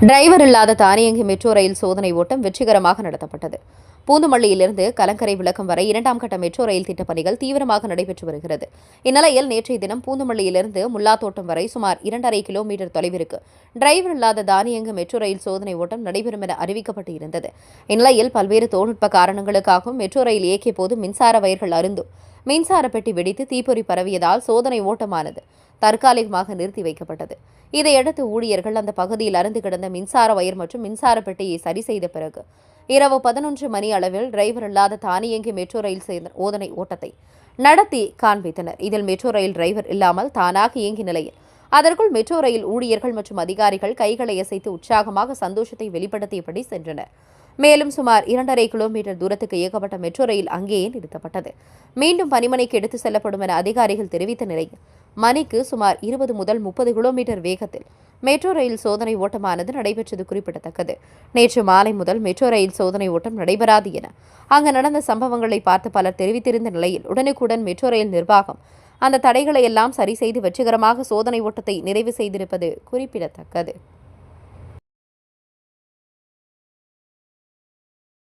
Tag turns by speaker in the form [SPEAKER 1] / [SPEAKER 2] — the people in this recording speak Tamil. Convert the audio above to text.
[SPEAKER 1] டிரைவர் இல்லாத தானியங்கி மெட்ரோ ரயில் சோதனை ஓட்டம் வெற்றிகரமாக நடத்தப்பட்டது. பூந்துமல்லியிலிருந்து கலங்கரை விளக்கம் வரை இரண்டாம் கட்ட மெட்ரோ ரயில் திட்டப் பணிகள் தீவிரமாக நடைபெற்று வருகிறது. இந்நிலையில் நேற்றைய தினம் பூந்துமல்லியிலிருந்து முல்லாத்தோட்டம் வரை சுமார் இரண்டரை கிலோமீட்டர் தொலைவிற்கு டிரைவர் இல்லாத தானியங்கு மெட்ரோ ரயில் சோதனை ஓட்டம் நடைபெறும் என அறிவிக்கப்பட்டு இருந்தது இந்நிலையில் பல்வேறு தொழில்நுட்ப காரணங்களுக்காகவும் மெட்ரோ ரயில் இயக்கிய போது மின்சார வயர்கள் அருந்தும். மின்சார பெட்டி வெடித்து தீப்பொறி பரவியதால் சோதனை ஓட்டமானது தற்காலிகமாக நிறுத்தி வைக்கப்பட்டது. இதையடுத்து ஊழியர்கள் அந்த பகுதியில் அருந்து கிடந்த மின்சார வயர் மற்றும் மின்சார பெட்டியை சரி செய்த பிறகு இரவு பதினொன்று மணி அளவில் டிரைவர் இல்லாத தானியங்கி மெட்ரோ ரயில் சேர்ந்த ஓதனை ஓட்டத்தை நடத்தி காண்பித்தனர். இதில் மெட்ரோ ரயில் டிரைவர் இல்லாமல் தானாக இயங்கிய நிலையில் அதற்குள் மெட்ரோ ரயில் ஊழியர்கள் மற்றும் அதிகாரிகள் கைகளை அசைத்து உற்சாகமாக சந்தோஷத்தை வெளிப்படுத்தியபடி சென்றனர். மேலும் சுமார் இரண்டரை கிலோமீட்டர் தூரத்துக்கு இயக்கப்பட்ட மெட்ரோ ரயில் அங்கேயே நிறுத்தப்பட்டது. மீண்டும் பனிமனைக்கு எடுத்து செல்லப்படும் என அதிகாரிகள் தெரிவித்த நிலையில் மணிக்கு சுமார் இருபது முதல் முப்பது கிலோமீட்டர் வேகத்தில் மெட்ரோ ரயில் சோதனை ஓட்டமானது நடைபெற்றது குறிப்பிடத்தக்கது. நேற்று மாலை முதல் மெட்ரோ ரயில் சோதனை ஓட்டம் நடைபெறாது என அங்கு நடந்த சம்பவங்களை பார்த்து பலர் தெரிவித்திருந்த நிலையில் உடனுக்குடன் மெட்ரோ ரயில் நிர்வாகம் அந்த தடைகளை எல்லாம் சரி செய்து வெற்றிகரமாக சோதனை ஓட்டத்தை நிறைவு செய்திருப்பது குறிப்பிடத்தக்கது.